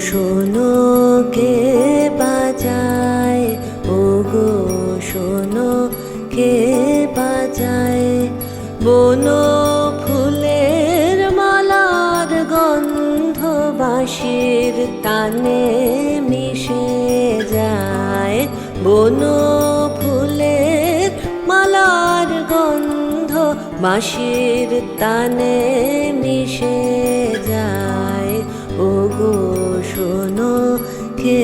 শোনো কে বাজায়? ও গো শোনো কে বাজায়? বনো ফুলের মালার গন্ধ বাঁশির তানে মিশে যায়। বনো ফুলের মালার গন্ধ বাঁশির তানে মিশে যায়। ও গো শোনো কে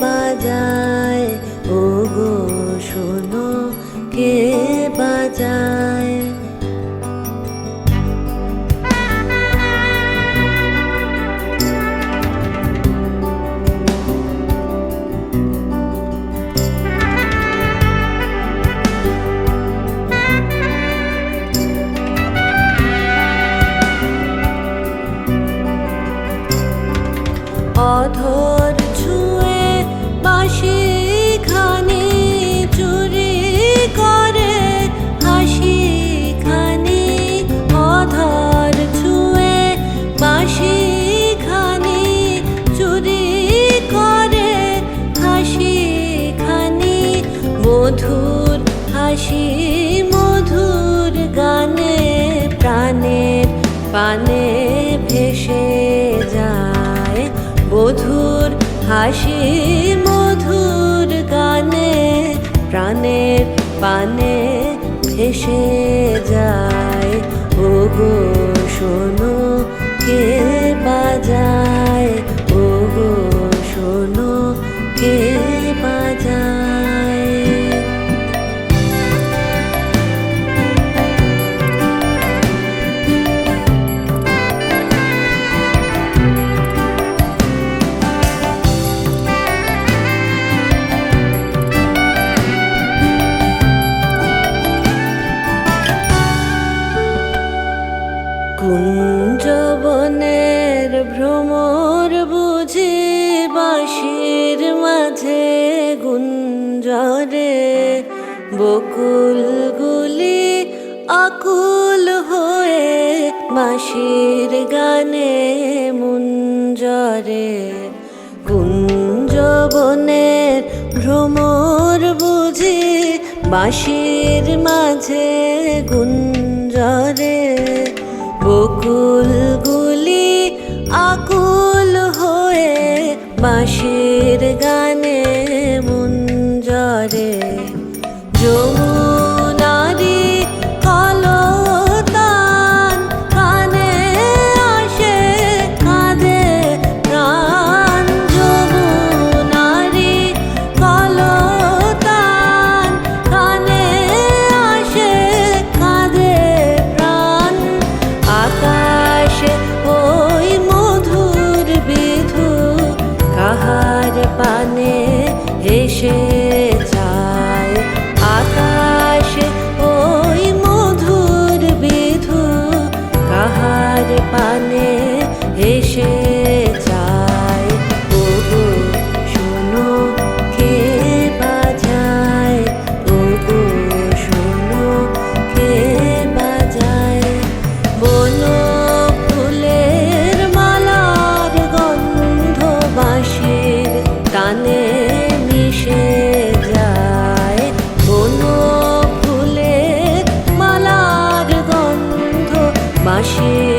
বাজায় অধর ছুঁয়ে চুরি করে অধর ছুঁয়ে চুরি করে মধুর হাসি, মধুর গানে, প্রাণের পানে ভেসে হাসি মধুর গানে প্রাণের পানে ভেসে যায়। ও বাঁশির মাঝে গুঞ্জরে বকুলগুলি আকুল হয়ে বাঁশির গানে মুঞ্জরে। কুঞ্জবনের ভ্রমর বুঝি বাঁশির মাঝে গুঞ্জরে বকুলগুলি နဲ့ဟေရှေ I başım